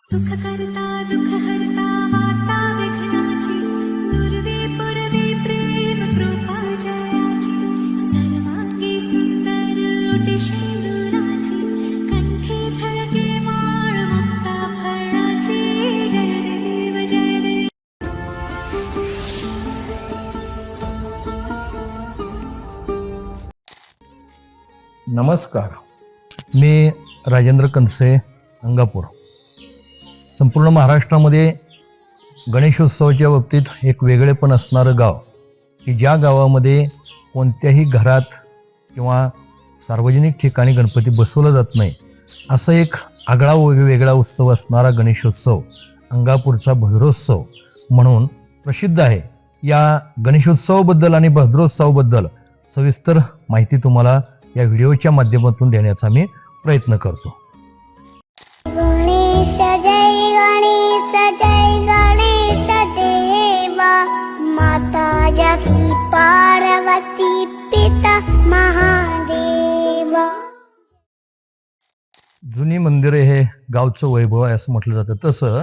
सुख करता, दुःख हरता, वार्ता विघ्नाची दुर्वे पुरवे प्रेम कृपा जयाची सर्वांगी सुंदर ओटी शेंदुराची कंठी झळके माळ मुक्ता फळाची जय देव जय देव। नमस्कार। मी राजेंद्र कनसे अंगापूर। संपूर्ण महाराष्ट्रामध्ये गणेशोत्सवाच्या बाबतीत एक वेगळेपण असणारं गाव की ज्या गावामध्ये कोणत्याही घरात किंवा सार्वजनिक ठिकाणी गणपती बसवला जात नाही असं एक आगळा वेगवेगळा वेगळा उत्सव असणारा गणेशोत्सव अंगापूरचा भद्रोत्सव म्हणून प्रसिद्ध आहे. या गणेशोत्सवाबद्दल आणि भद्रोत्सवाबद्दल सविस्तर माहिती तुम्हाला या व्हिडिओच्या माध्यमातून देण्याचा मी प्रयत्न करतो. जय गणेश देवा माता जगी पार्वती पिता महादेवा। जुनी मंदिरे हे गावचं वैभव आहे असं म्हटलं जातं. तसं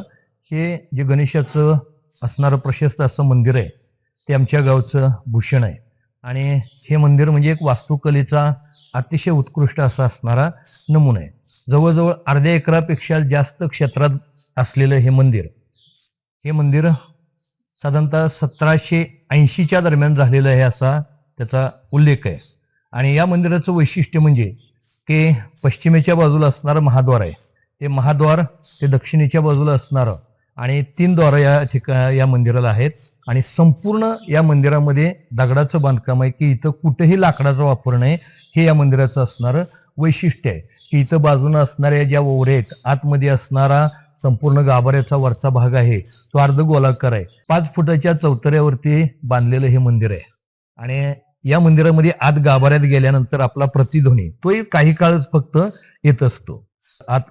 हे जे गणेशाचं असणारं प्रशस्त असं मंदिर आहे ते आमच्या गावचं भूषण आहे. आणि हे मंदिर म्हणजे एक वास्तुकलेचा अतिशय उत्कृष्ट असा असणारा नमुना आहे. जवळजवळ अर्ध्या एकरापेक्षा जास्त क्षेत्रात असलेलं हे मंदिर. हे मंदिर साधारणतः सतराशे ऐंशीच्या दरम्यान झालेलं आहे असा त्याचा उल्लेख आहे. आणि या मंदिराचं वैशिष्ट्य म्हणजे की पश्चिमेच्या बाजूला असणारं महाद्वार आहे. ते महाद्वार ते दक्षिणेच्या बाजूला असणारं आणि तीन द्वार या ठिका या मंदिराला आहेत. आणि संपूर्ण या मंदिरामध्ये दगडाचं बांधकाम आहे की इथं कुठेही लाकडाचा वापर नाही. हे या मंदिराचं असणारं वैशिष्ट्य आहे. की इथं बाजूनं असणाऱ्या ज्या ओवऱ्या आहेत आतमध्ये असणारा संपूर्ण गाभाऱ्याचा वरचा भाग आहे. तो अर्ध गोलाकार आहे. पाच फुटाच्या चौतऱ्यावरती बांधलेलं हे मंदिर आहे. आणि या मंदिरामध्ये आत गाभाऱ्यात गेल्यानंतर आपला प्रतिध्वनी तोही काही काळच फक्त येत असतो. आत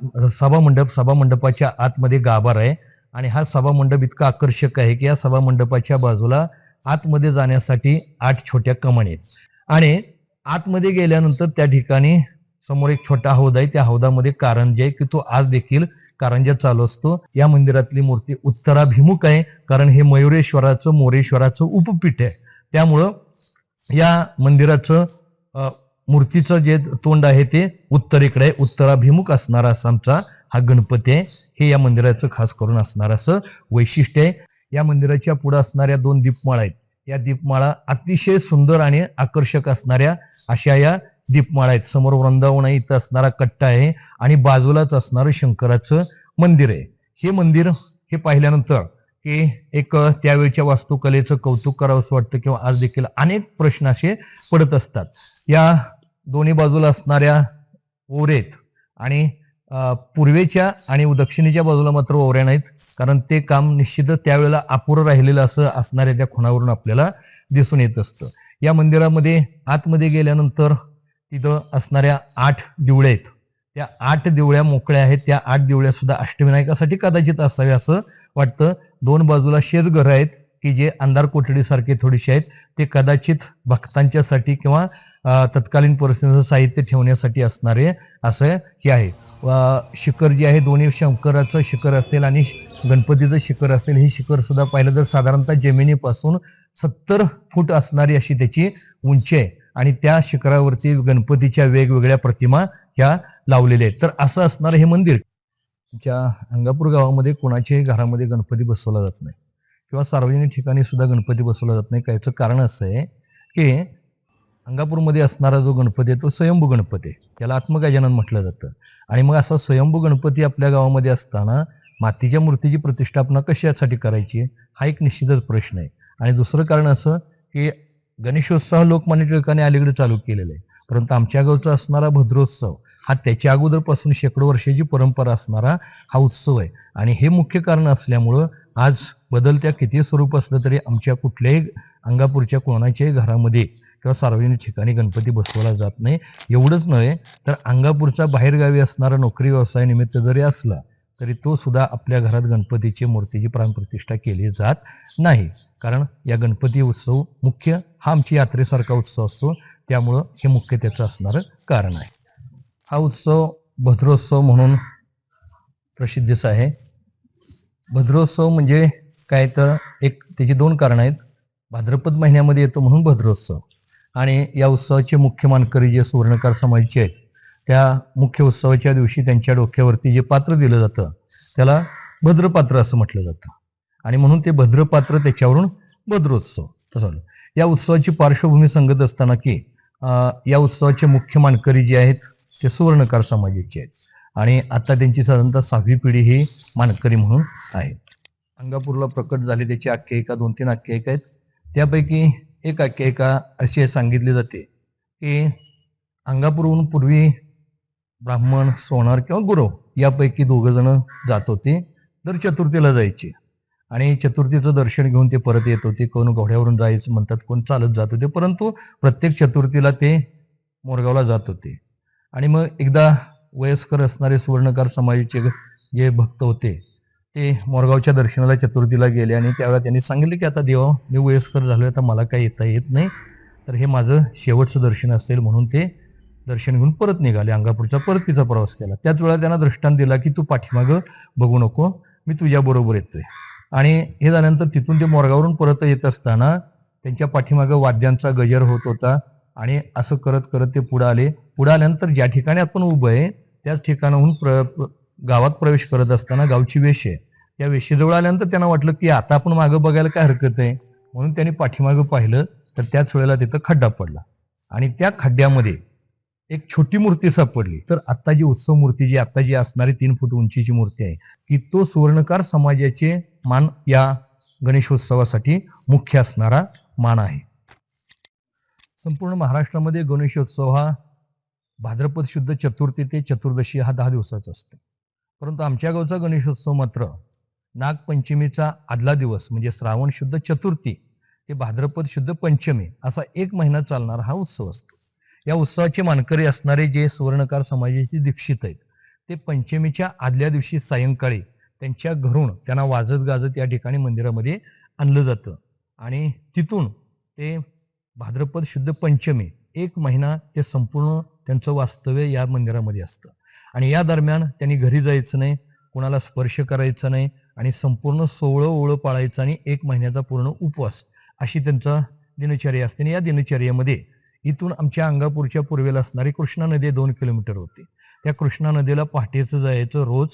सभा मंडप सभा मंडपाच्या आतमध्ये गाभार आहे. आणि हा सभा मंडप इतका आकर्षक आहे की या सभा मंडपाच्या बाजूला आतमध्ये जाण्यासाठी आठ छोट्या कमानी आहेत. आणि आतमध्ये गेल्यानंतर त्या ठिकाणी समोर एक छोटा हौद आहे. त्या हौदामध्ये कारंजे आहे. की तो आज देखील कारंजा चालू असतो. या मंदिरातली मूर्ती उत्तराभिमुख आहे. कारण हे मयुरेश्वराचं मोरेश्वराचं उपपीठ आहे. त्यामुळं या मंदिराचं मूर्तीचं जे तोंड आहे ते उत्तरेकडे आहे. उत्तराभिमुख असणारा असा आमचा हा गणपती आहे. हे या मंदिराचं खास करून असणार असं वैशिष्ट्य आहे. या मंदिराच्या पुढे असणाऱ्या दोन दीपमाळा आहेत. या दीपमाळा अतिशय सुंदर आणि आकर्षक असणाऱ्या अशा या दीपमाळा आहेत. समोर वृंदावन आहे इथं असणारा कट्टा आहे आणि बाजूलाच असणारं शंकराचं मंदिर आहे. हे मंदिर हे पाहिल्यानंतर की एक त्यावेळच्या वास्तुकलेचं कौतुक करावं असं वाटतं किंवा आज देखील अनेक प्रश्न असे पडत असतात. या दोन्ही बाजूला असणाऱ्या ओवरेत आणि पूर्वेच्या आणि दक्षिणेच्या बाजूला मात्र ओऱ्या नाहीत. कारण ते काम निश्चित त्यावेळेला अपुरं राहिलेलं असं असणाऱ्या त्या खुणावरून आपल्याला दिसून येत असतं. या मंदिरामध्ये आतमध्ये गेल्यानंतर तिथं असणाऱ्या आठ दिवळे आहेत. त्या आठ दिवळ्या मोकळ्या आहेत. त्या आठ दिवळ्या सुद्धा अष्टविनायकासाठी कदाचित असावे असं वाटतं. दोन बाजूला शेजघरं आहेत की जे अंधार कोठडीसारखे थोडेसे आहेत. ते कदाचित भक्तांच्यासाठी किंवा तत्कालीन परिस्थितीचं साहित्य ठेवण्यासाठी असणारे असं हे आहे. शिखर जे आहे दोन्ही शंकराचं शिखर असेल आणि गणपतीचं शिखर असेल हे शिखर सुद्धा पाहिलं तर साधारणतः जमिनीपासून सत्तर फूट असणारी अशी त्याची उंची आहे. आणि त्या शिखरावरती गणपतीच्या वेगवेगळ्या प्रतिमा ह्या लावलेल्या आहेत. तर असं असणारं हे मंदिर. आमच्या अंगापूर गावामध्ये कोणाच्याही घरामध्ये गणपती बसवला जात नाही. किंवा सार्वजनिक ठिकाणी सुद्धा गणपती बसवला जात नाही. याचं कारण असं आहे की अंगापूरमध्ये असणारा जो गणपती आहे तो स्वयंभू गणपती आहे. त्याला आत्मगजानन म्हटलं जातं. आणि मग असा स्वयंभू गणपती आपल्या गावामध्ये असताना मातीच्या मूर्तीची प्रतिष्ठापना कशासाठी करायची हा एक निश्चितच प्रश्न आहे. आणि दुसरं कारण असं की गणेशोत्सव लोकमान्य टिळकाने अलीकडे चालू केलेला आहे. परंतु आमच्या गावचा असणारा भद्रोत्सव हा त्याच्या अगोदरपासून शेकडो वर्षाची परंपरा असणारा हा उत्सव आहे. आणि हे मुख्य कारण असल्यामुळं आज बदलत्या किती स्वरूप असलं तरी आमच्या कुठल्याही अंगापूरच्या कोणाच्याही घरामध्ये किंवा सार्वजनिक ठिकाणी गणपती बसवला जात नाही. एवढंच नव्हे तर अंगापूरचा बाहेरगावी असणारा नोकरी व्यवसाय निमित्त जरी असला तरी तो सुद्धा आपल्या घरात गणपतीची मूर्तीची प्राणप्रतिष्ठा केली जात नाही. कारण या गणपती उत्सव मुख्य हा आमची यात्रेसारखा उत्सव असतो. त्यामुळं हे मुख्य त्याचं असणारं कारण आहे. हा उत्सव भद्रोत्सव म्हणून प्रसिद्धीचा आहे. भद्रोत्सव म्हणजे काय तर एक त्याची दोन कारणं आहेत. भाद्रपद महिन्यामध्ये येतो म्हणून भद्रोत्सव. आणि या उत्सवाचे मुख्य मानकरी जे सुवर्णकार समाजचे आहेत त्या मुख्य उत्सवाच्या दिवशी त्यांच्या डोक्यावरती जे पात्र दिलं जातं त्याला भद्रपात्र असं म्हटलं जातं. आणि म्हणून ते भद्रपात्र त्याच्यावरून भद्रोत्सव. तसं या उत्सवाची पार्श्वभूमी सांगत असताना की या उत्सवाचे मुख्य मानकरी जे आहेत ते सुवर्णकार समाजाचे आहेत. आणि आता त्यांची साधारणतः सहावी पिढी ही मानकरी म्हणून आहे. अंगापूरला प्रकट झाले त्याची आख्यायिका दोन तीन आख्यायिका आहेत. त्यापैकी एक आख्यायिका अशी सांगितली जाते की अंगापूरहून पूर्वी ब्राह्मण सोनार किंवा गुरव यापैकी दोघं जण जात होते. दर चतुर्थीला जायचे. आणि चतुर्थीचं दर्शन घेऊन ते परत येत होते. कोण घोड्यावरून जायचं म्हणतात कोण चालत जात होते. परंतु प्रत्येक चतुर्थीला ते मोरगावला जात होते. आणि मग एकदा वयस्कर असणारे सुवर्णकार समाजाचे जे भक्त होते ते मोरगावच्या दर्शनाला चतुर्थीला गेले आणि त्यावेळेला त्यांनी सांगितले की आता देवा मी वयस्कर झालोय आता मला काही येता येत नाही. तर हे माझं शेवटचं दर्शन असेल म्हणून ते दर्शन घेऊन परत निघाले. अंगापूरचा तिचा प्रवास केला. त्याच वेळा त्यांना दृष्टांत दिला की तू पाठीमागं बघू नको. मी तुझ्या बरोबर येतोय. आणि हे झाल्यानंतर तिथून ते मोरगावरून परत येत असताना त्यांच्या पाठीमागं वाद्यांचा गजर होत होता आणि असं करत करत ते पुढे आले. पुढे आल्यानंतर ज्या ठिकाणी आपण उभं आहे त्याच ठिकाणाहून प्र प्र- गावात प्रवेश करत असताना गावची वेश आहे. त्या वेशीजवळ आल्यानंतर त्यांना वाटलं की आता आपण मागं बघायला काय हरकत आहे? म्हणून त्यांनी पाठीमागं पाहिलं. तर त्याच वेळेला तिथं खड्डा पडला. आणि त्या खड्ड्यामध्ये एक छोटी मूर्ती सापडली. तर आता जी उत्सव मूर्ती जी आता जी असणारी तीन फूट उंचीची मूर्ती आहे की तो सुवर्णकार समाजाचे मान या गणेशोत्सवासाठी मुख्य असणारा मान आहे. संपूर्ण महाराष्ट्रामध्ये गणेशोत्सव हा भाद्रपद शुद्ध चतुर्थी ते चतुर्दशी हा दहा दिवसाचा असतो. परंतु आमच्या गावचा गणेशोत्सव मात्र नागपंचमीचा आदला दिवस म्हणजे श्रावण शुद्ध चतुर्थी ते भाद्रपद शुद्ध पंचमी असा एक महिना चालणारा हा उत्सव असतो. या उत्सवाचे मानकरी असणारे जे सुवर्णकार समाजाचे दीक्षित आहेत ते पंचमीच्या आदल्या दिवशी सायंकाळी त्यांच्या घरून त्यांना वाजत गाजत या ठिकाणी मंदिरामध्ये आणलं जातं. आणि तिथून ते भाद्रपद शुद्ध पंचमी एक महिना ते संपूर्ण त्यांचं वास्तव्य या मंदिरामध्ये असतं. आणि या दरम्यान त्यांनी घरी जायचं नाही कोणाला स्पर्श करायचा नाही आणि संपूर्ण सोवळं ओळं पाळायचं आणि एक महिन्याचा पूर्ण उपवास अशी त्यांचा दिनचर्या असते. आणि या दिनचर्येमध्ये इथून आमच्या अंगापूरच्या पूर्वेला असणारी कृष्णा नदी दोन किलोमीटर होती. त्या कृष्णा नदीला पहाटेचं जायचं रोज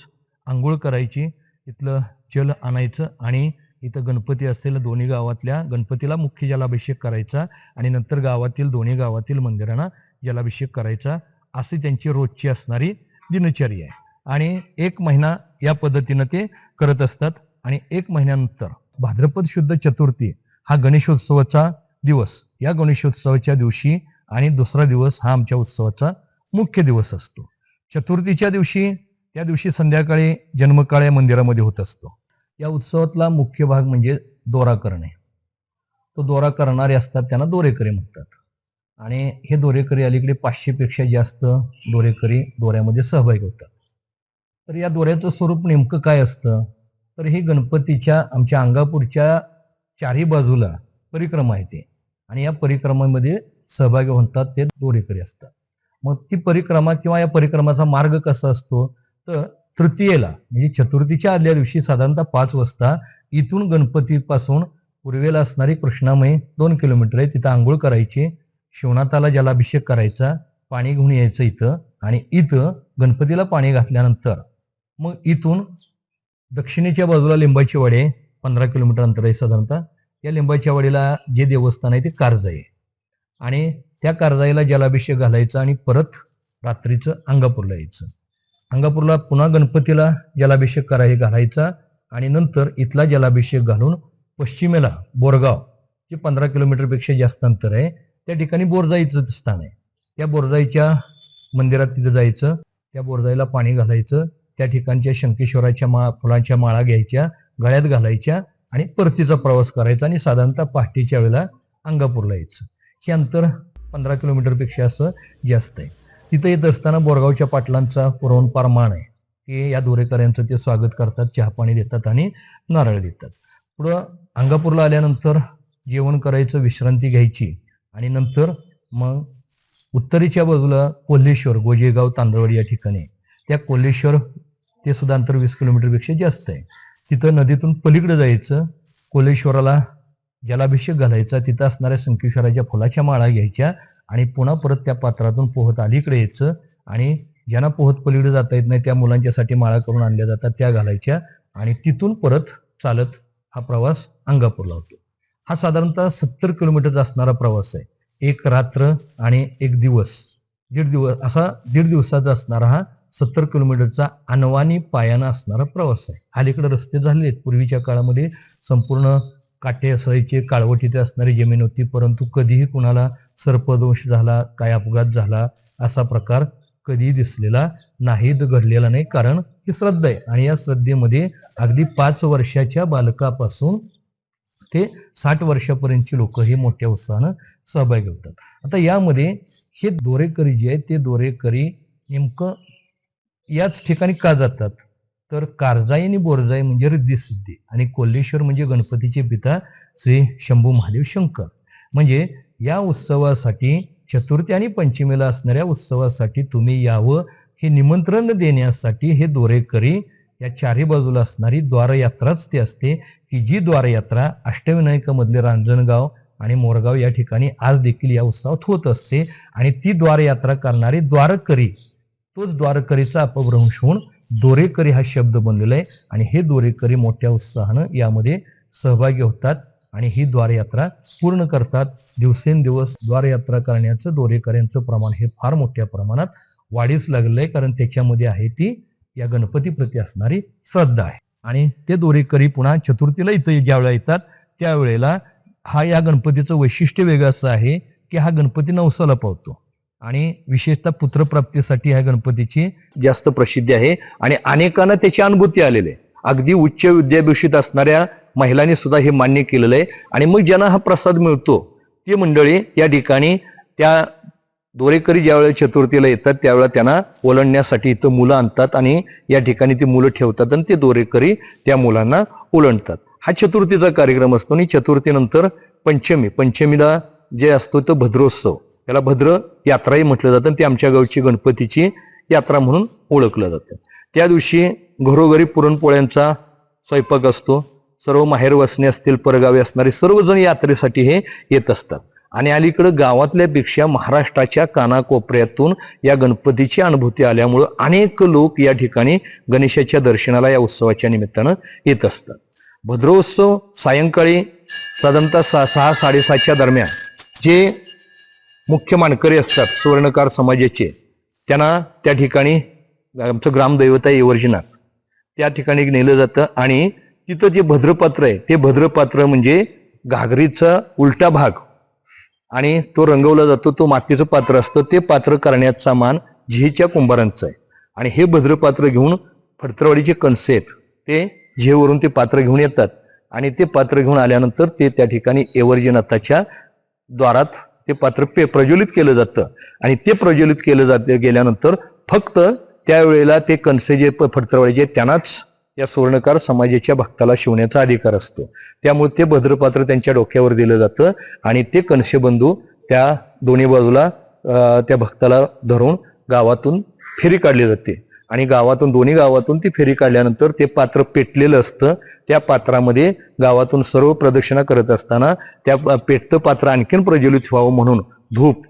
आंघोळ करायची इथलं जल आणायचं आणि इथं गणपती असलेल्या दोन्ही गावातल्या गणपतीला मुख्य जलाभिषेक करायचा आणि नंतर गावातील दोन्ही गावातील मंदिरांना जलाभिषेक करायचा. अशी त्यांची रोजची असणारी दिनचर्या आहे. आणि एक महिना या पद्धतीनं ते करत असतात आणि एक महिन्यानंतर भाद्रपद शुद्ध चतुर्थी हा गणेशोत्सवाचा दिवस. या गणेशोत्सवाच्या दिवशी आणि दुसरा दिवस हा आमच्या उत्सवाचा मुख्य दिवस असतो. चतुर्थीच्या दिवशी त्या दिवशी संध्याकाळी जन्मकाळ या मंदिरामध्ये होत असतो. या उत्सवातला मुख्य भाग म्हणजे दोरा करणे. तो दोरा करणारे असतात त्यांना दोरेकरी म्हणतात. आणि हे दोरेकरी अलीकडे पाचशेपेक्षा जास्त दोरेकरी दोऱ्यामध्ये सहभागी होतात. तर या दोऱ्याचं स्वरूप नेमकं काय असतं? तर हे गणपतीच्या आमच्या अंगापूरच्या चारही बाजूला परिक्रमा आहे आणि या परिक्रमामध्ये सहभागी होतात ते दोरेकरी असतात. मग ती परिक्रमा किंवा या परिक्रमाचा मार्ग कसा असतो? तर तृतीयेला म्हणजे चतुर्थीच्या आदल्या दिवशी साधारणतः पाच वाजता इथून गणपतीपासून पूर्वेला असणारी कृष्णामयी दोन किलोमीटर आहे. तिथं आंघोळ करायची शिवनाथाला जलाभिषेक करायचा पाणी घेऊन यायचं इथं आणि इथं गणपतीला पाणी घातल्यानंतर मग इथून दक्षिणेच्या बाजूला लिंबाची वाडी आहे. पंधरा किलोमीटर अंतर आहे साधारणतः. या लिंबाच्या वाडीला जे देवस्थान आहे ते कारजाई आहे. आणि त्या कारजाईला जलाभिषेक घालायचा आणि परत रात्रीचं अंगापूरला यायचं. अंगापूरला पुन्हा गणपतीला जलाभिषेक कराय घालायचा आणि नंतर इथला जलाभिषेक घालून पश्चिमेला बोरगाव जे पंधरा किलोमीटरपेक्षा जास्त अंतर आहे त्या ठिकाणी बोरजाईचं स्थान आहे. त्या बोरजाईच्या मंदिरात तिथं जायचं त्या बोरजाईला पाणी घालायचं त्या ठिकाणच्या शंकेश्वराच्या मा फुलांच्या माळा घ्यायच्या गळ्यात घालायच्या आणि परतीचा प्रवास करायचा आणि साधारणतः पहाटेच्या वेळेला अंगापूरला यायचं. हे अंतर पंधरा किलोमीटरपेक्षा असं जास्त आहे. तिथं येत असताना बोरगावच्या पाटलांचा पुरवणपार मान आहे. की या दोरेकऱ्यांचं ते स्वागत करतात चहा पाणी देतात आणि नारळ देतात. पुढं अंगापूरला आल्यानंतर जेवण करायचं विश्रांती घ्यायची आणि नंतर मग उत्तरेच्या बाजूला कोल्हेश्वर गोजेगाव तांदळवाडी या ठिकाणी. त्या कोल्हेश्वर ते सुद्धा अंतर वीस किलोमीटरपेक्षा जास्त आहे. तिथं नदीतून पलीकडे जायचं कोलेश्वराला जलाभिषेक घालायचा. तिथं असणाऱ्या संकेश्वराच्या फुलाच्या माळा घ्यायच्या आणि पुन्हा परत त्या पात्रातून पोहत अलीकडे यायचं आणि ज्यांना पोहत पलीकडे जाता येत नाही त्या मुलांच्यासाठी माळा करून आणल्या जातात त्या घालायच्या आणि तिथून परत चालत हा प्रवास अंगापूरला होतो. हा साधारणतः सत्तर किलोमीटरचा असणारा प्रवास आहे. एक रात्र आणि एक दिवस दीड दिवस असा दीड दिवसाचा असणारा हा सत्तर किलोमीटरचा अनवानी पायानं असणारा प्रवास आहे. अलीकडे रस्ते झाले आहेत. पूर्वीच्या काळामध्ये संपूर्ण काटे असायचे काळवटीचे असणारी जमीन होती. परंतु कधीही कुणाला सर्पदोष झाला काय अपघात झाला असा प्रकार कधीही दिसलेला नाही घडलेला नाही. कारण ही श्रद्धा आहे. आणि या श्रद्धेमध्ये अगदी पाच वर्षाच्या बालकापासून ते साठ वर्षापर्यंतची लोक हे मोठ्या उत्साहानं सहभागी होतात. आता यामध्ये हे दोरेकरी जे आहेत ते दोरेकरी नेमकं याच ठिकाणी का जातात? तर कारजाई आणि बोरजाई म्हणजे रिद्धिसिद्धी आणि कोल्हेश्वर म्हणजे गणपतीचे पिता श्री शंभू महादेव शंकर. म्हणजे या उत्सवासाठी चतुर्थी आणि पंचमीला असणाऱ्या उत्सवासाठी तुम्ही यावं हे निमंत्रण देण्यासाठी हे दोरेकरी या चारी बाजूला असणारी द्वारयात्राच ती असते की जी द्वारयात्रा अष्टविनायकामधले रांजणगाव आणि मोरगाव या ठिकाणी आज देखील या उत्सवात होत असते आणि ती द्वारयात्रा करणारे द्वारकरी तोच द्वारकरीचा अपभ्रंश होऊन दोरेकरी हा शब्द बनलेला आहे. आणि हे दोरेकरी मोठ्या उत्साहानं यामध्ये सहभागी होतात आणि ही द्वारयात्रा पूर्ण करतात. दिवसेंदिवस द्वारयात्रा करण्याचं दोरेकऱ्यांचं प्रमाण हे फार मोठ्या प्रमाणात वाढीस लागलेलं आहे कारण त्याच्यामध्ये आहे ती या गणपतीप्रती असणारी श्रद्धा आहे. आणि ते दोरेकरी पुन्हा चतुर्थीला इथं ज्या वेळेला येतात त्यावेळेला हा या गणपतीचं वैशिष्ट्य वेगळं असं आहे की हा गणपती नवसाला पावतो आणि विशेषतः पुत्रप्राप्तीसाठी ह्या गणपतीची जास्त प्रसिद्धी आहे. आणि अनेकांना त्याची अनुभूती आलेली आहे. अगदी उच्च विद्याभूषित असणाऱ्या महिलांनी सुद्धा हे मान्य केलेलं आहे. आणि मग ज्यांना हा प्रसाद मिळतो ती मंडळी या ठिकाणी त्या दोरेकरी ज्यावेळेला चतुर्थीला येतात त्यावेळेला त्यांना ओलंडण्यासाठी इथं मुलं आणतात आणि या ठिकाणी ती मुलं ठेवतात आणि ते दोरेकरी त्या मुलांना ओलंडतात. हा चतुर्थीचा कार्यक्रम असतो आणि चतुर्थीनंतर पंचमी पंचमीला जे असतो तो भद्रोत्सव. त्याला भद्र यात्राही म्हटलं जातं आणि ती आमच्या गावची गणपतीची यात्रा म्हणून ओळखलं जातं. त्या दिवशी घरोघरी पुरणपोळ्यांचा स्वयंपाक असतो. सर्व माहेरवासने असतील परगावे असणारे सर्वजण यात्रेसाठी हे येत असतात. आणि अलीकडं गावातल्यापेक्षा महाराष्ट्राच्या कानाकोपऱ्यातून या गणपतीची अनुभूती आल्यामुळं अनेक लोक या ठिकाणी गणेशाच्या दर्शनाला या उत्सवाच्या निमित्तानं येत असतात. भद्रोत्सव सायंकाळी साधारणतः सहा सहा साडेसातच्या दरम्यान जे मुख्य मानकरी असतात सुवर्णकार समाजाचे. त्यांना त्या ठिकाणी आमचं ग्रामदैवत आहे येवर्जीनाथ त्या ठिकाणी नेलं जातं आणि तिथं जे भद्रपात्र आहे ते भद्रपात्र म्हणजे घागरीचा उलटा भाग. आणि तो रंगवला जातो तो मातीचं पात्र असतं ते पात्र करण्याचा मान झेच्या कुंभारांचा आहे. आणि हे भद्रपात्र घेऊन फडतरवाडीचे कणसे आहेत. ते झेवरून ते पात्र घेऊन येतात. आणि ते पात्र घेऊन आल्यानंतर ते त्या ठिकाणी एवर्जीनाथाच्या द्वारात ते पात्र पे प्रज्वलित केलं जातं. आणि ते प्रज्वलित केलं जात गेल्यानंतर फक्त त्यावेळेला ते कणसे जे प- फडतरवाडीचे त्यांनाच या सुवर्णकार समाजाच्या भक्ताला शिवण्याचा अधिकार असतो. त्यामुळे ते भद्रपात्र त्यांच्या डोक्यावर दिलं जातं आणि ते कणसे बंधू त्या दोन्ही बाजूला त्या भक्ताला धरून गावातून फेरी काढली जाते. आणि गावातून दोन्ही गावातून ती फेरी काढल्यानंतर ते पात्र पेटलेलं असतं. त्या पात्रामध्ये गावातून सर्व प्रदक्षिणा करत असताना त्या पेटतं पात्र आणखीन प्रज्वलित व्हावं म्हणून धूप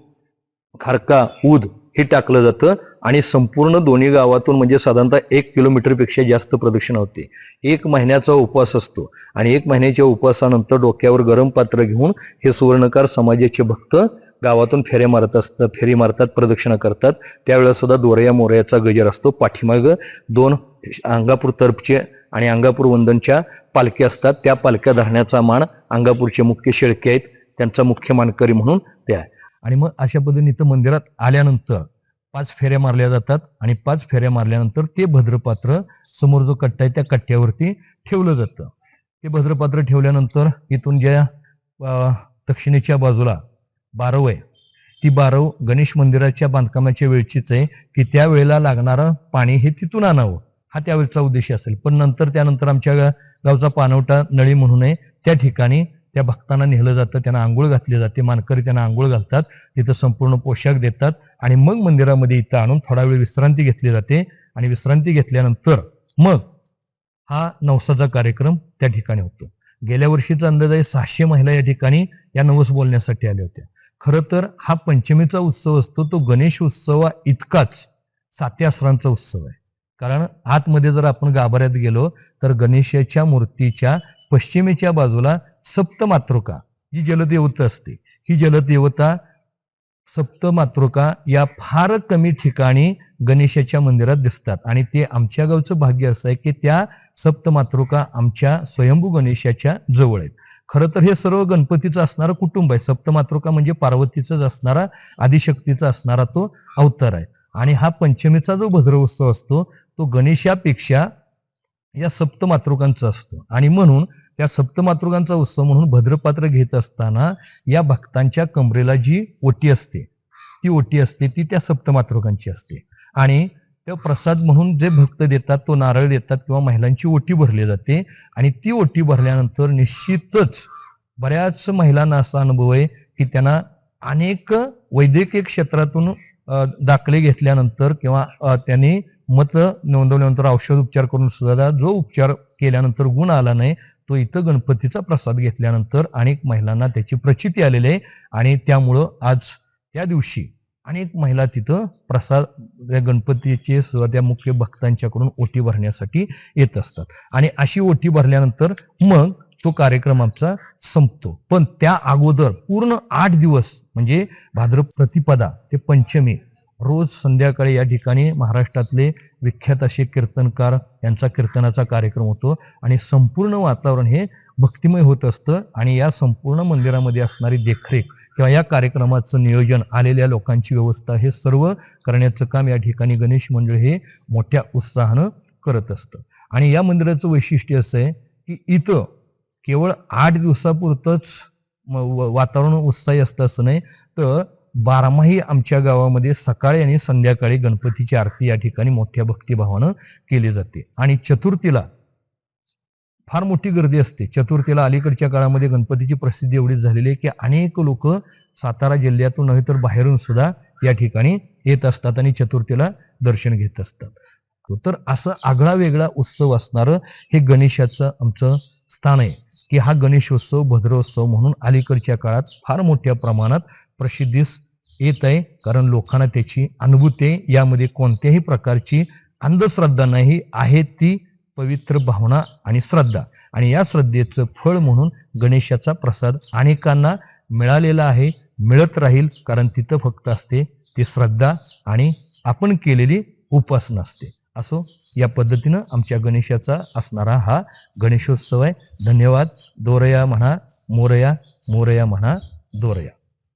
खारका ऊद हे टाकलं जातं आणि संपूर्ण दोन्ही गावातून म्हणजे साधारणतः एक किलोमीटरपेक्षा जास्त प्रदक्षिणा होते. एक महिन्याचा उपवास असतो आणि एक महिन्याच्या उपवासानंतर डोक्यावर गरम पात्र घेऊन हे सुवर्णकार समाजाचे भक्त गावातून फेऱ्या मारत असतात फेरी मारतात प्रदक्षिणा करतात. त्यावेळेला सुद्धा दोऱ्या मोऱ्याचा गजर असतो. पाठीमाग दोन अंगापूर तर्फचे आणि अंगापूर वंदनच्या पालख्या असतात. त्या पालख्या धरण्याचा मान अंगापूरचे मुख्य शेळके आहेत. त्यांचा मुख्य मानकरी म्हणून ते आहे. आणि मग अशा पद्धतीने इथं मंदिरात आल्यानंतर पाच फेऱ्या मारल्या जातात आणि पाच फेऱ्या मारल्यानंतर ते भद्रपात्र समोर जो कट्टा आहे त्या कट्ट्यावरती ठेवलं जातं. ते भद्रपात्र ठेवल्यानंतर इथून ज्या दक्षिणेच्या बाजूला बारव आहे. ती बारव गणेश मंदिराच्या बांधकामाच्या वेळचीच आहे की त्या वेळेला लागणारं पाणी हे तिथून आणावं. हा त्यावेळेचा उद्देश असेल. पण नंतर त्यानंतर आमच्या गावचा पानवटा नळी म्हणून आहे. त्या ठिकाणी त्या भक्तांना नेलं जातं. त्यांना आंघोळ घातली जाते. मानकरी त्यांना आंघोळ घालतात. तिथं संपूर्ण पोशाख देतात. आणि मग मंदिरामध्ये इथं आणून थोडा वेळ विश्रांती घेतली जाते. आणि विश्रांती घेतल्यानंतर मग हा नवसाचा कार्यक्रम त्या ठिकाणी होतो. गेल्या वर्षीचा अंदाज आहे सहाशे महिला या ठिकाणी या नवस बोलण्यासाठी आल्या होत्या. खरं तर हा पंचमीचा उत्सव असतो तो गणेश उत्सवा इतकाच सात्यासरांचा उत्सव आहे. कारण आतमध्ये जर आपण गाभाऱ्यात गेलो तर गणेशाच्या मूर्तीच्या पश्चिमेच्या बाजूला सप्तमातृका जी जलदेवता असते. ही जलदेवता सप्तमातृका या फार कमी ठिकाणी गणेशाच्या मंदिरात दिसतात. आणि ते आमच्या गावचं भाग्य असं आहे की त्या सप्तमातृका आमच्या स्वयंभू गणेशाच्या जवळ आहेत. खरं तर हे सर्व गणपतीचं असणारं कुटुंब आहे. सप्तमातृका म्हणजे पार्वतीचाच असणारा आदिशक्तीचा असणारा तो अवतार आहे. आणि हा पंचमीचा जो भद्रोत्सव असतो तो गणेशापेक्षा या सप्तमातृकांचा असतो. आणि म्हणून त्या सप्तमातृकांचा उत्सव म्हणून भद्रपात्र घेत असताना या भक्तांच्या कमरेला जी ओटी असते ती ओटी असते ती त्या सप्तमातृकांची असते. आणि त्या प्रसाद म्हणून जे भक्त देतात तो नारळ देतात किंवा महिलांची ओटी भरली जाते. आणि ती ओटी भरल्यानंतर निश्चितच बऱ्याच महिलांना असा अनुभव आहे की त्यांना अनेक वैद्यकीय क्षेत्रातून दाखले घेतल्यानंतर किंवा त्यांनी मत नोंदवल्यानंतर औषध उपचार करून सुद्धा जो उपचार केल्यानंतर गुण आला नाही तो इथं गणपतीचा प्रसाद घेतल्यानंतर अनेक महिलांना त्याची प्रचिती आलेली आहे. आणि त्यामुळं आज त्या दिवशी अनेक महिला तिथं प्रसाद त्या गणपतीचे सुद्धा त्या मुख्य भक्तांच्याकडून ओटी भरण्यासाठी येत असतात. आणि अशी ओटी भरल्यानंतर मग तो कार्यक्रम आमचा संपतो. पण त्या अगोदर पूर्ण आठ दिवस म्हणजे भाद्र प्रतिपदा ते पंचमी रोज संध्याकाळी या ठिकाणी महाराष्ट्रातले विख्यात असे कीर्तनकार यांचा कीर्तनाचा कार्यक्रम होतो आणि संपूर्ण वातावरण हे भक्तिमय होत असतं आणि या संपूर्ण मंदिरामध्ये असणारी देखरेख किंवा या कार्यक्रमाचं नियोजन आलेल्या लोकांची व्यवस्था हे सर्व करण्याचं काम या ठिकाणी गणेश मंडळ हे मोठ्या उत्साहानं करत असतं. आणि या मंदिराचं वैशिष्ट्य असं आहे की इथं केवळ आठ दिवसापुरतंच म- व- वातावरण उत्साही असतं असं नाही तर बारामाही आमच्या गावामध्ये सकाळी आणि संध्याकाळी गणपतीची आरती या ठिकाणी मोठ्या भक्तिभावानं केली जाते. आणि चतुर्थीला फार मोठी गर्दी असते. चतुर्थीला अलीकडच्या काळामध्ये गणपतीची प्रसिद्धी एवढीच झालेली आहे की अनेक लोक सातारा जिल्ह्यातून नव्हे तर बाहेरून सुद्धा या ठिकाणी येत असतात आणि चतुर्थीला दर्शन घेत असतात. हो, तर असं आगळा वेगळा उत्सव असणारं हे गणेशाचं आमचं स्थान आहे की हा गणेशोत्सव भद्रोत्सव म्हणून अलीकडच्या काळात फार मोठ्या प्रमाणात प्रसिद्धीस येत आहे. कारण लोकांना त्याची अनुभूती यामध्ये कोणत्याही प्रकारची अंधश्रद्धा नाही. आहे ती पवित्र भावना आणि श्रद्धा. आणि या श्रद्धेचं फळ म्हणून गणेशाचा प्रसाद अनेकांना मिळालेला आहे मिळत राहील कारण तिथं फक्त असते ती श्रद्धा आणि आपण केलेली उपासना असते. असो या पद्धतीनं आमच्या गणेशाचा असणारा हा गणेशोत्सव आहे. धन्यवाद. दोरया म्हणा मोरया मोरया म्हणा दोरया.